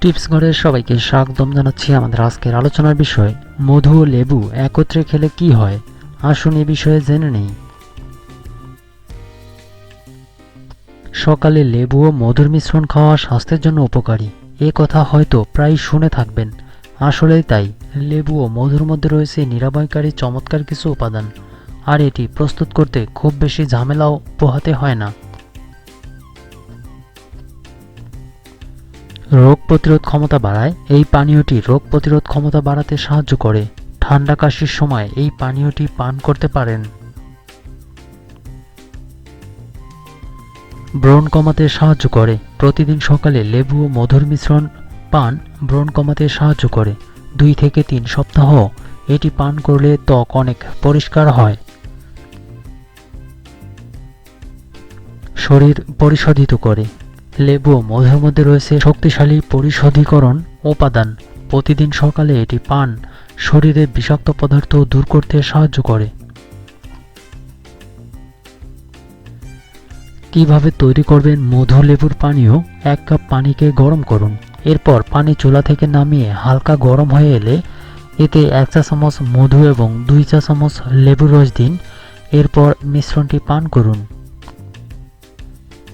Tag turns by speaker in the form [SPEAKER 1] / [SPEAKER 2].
[SPEAKER 1] Tips ঘরের সবাইকে স্বাগতম জানাচ্ছি আমাদের আজকের আলোচনার বিষয়, মধু ও লেবু একত্রে খেলে কি হয়? আসুন এ বিষয়ে জেনে নেই। সকালে লেবু ও মধুর মিশ্রণ খাওয়া স্বাস্থ্যের জন্য উপকারী। এ কথা হয়তো প্রায় শুনে থাকবেন। আসলেই তাই, লেবু ও মধুর মধ্যে রয়েছে নিরাময়কারী, চমৎকার কিছু উপাদান। আর এটি প্রস্তুত করতে খুব বেশি ঝামেলাও পোহাতে হয় না। রোগ প্রতিরোধ ক্ষমতা বাড়ায়, এই পানীয়টি রোগ প্রতিরোধ ক্ষমতা বাড়াতে সাহায্য করে। ঠান্ডা কাশির সময় এই পানীয়টি পান করতে পারেন। ব্রণ কমাতে সাহায্য করে। প্রতিদিন সকালে লেবু ও মধুর মিশ্রণ পান ব্রণ কমাতে সাহায্য করে। দুই থেকে তিন সপ্তাহ এটি পান করলে ত্বক অনেক পরিষ্কার হয়। শরীর পরিশোধিত করে। লেবু ও মধুর মধ্যে রয়েছে শক্তিশালী পরিশোধীকরণ উপাদান। প্রতিদিন সকালে এটি পান, শরীরে বিষাক্ত পদার্থ দূর করতে সাহায্য করে। কীভাবে তৈরি করবেন মধু লেবুর পানীয়? এক কাপ পানিকে গরম করুন। এরপর পানি চুলা থেকে নামিয়ে হালকা গরম হয়ে এলে এতে এক চা চামচ মধু এবং দুই চা চামচ লেবুর রস দিন। এরপর মিশ্রণটি পান করুন।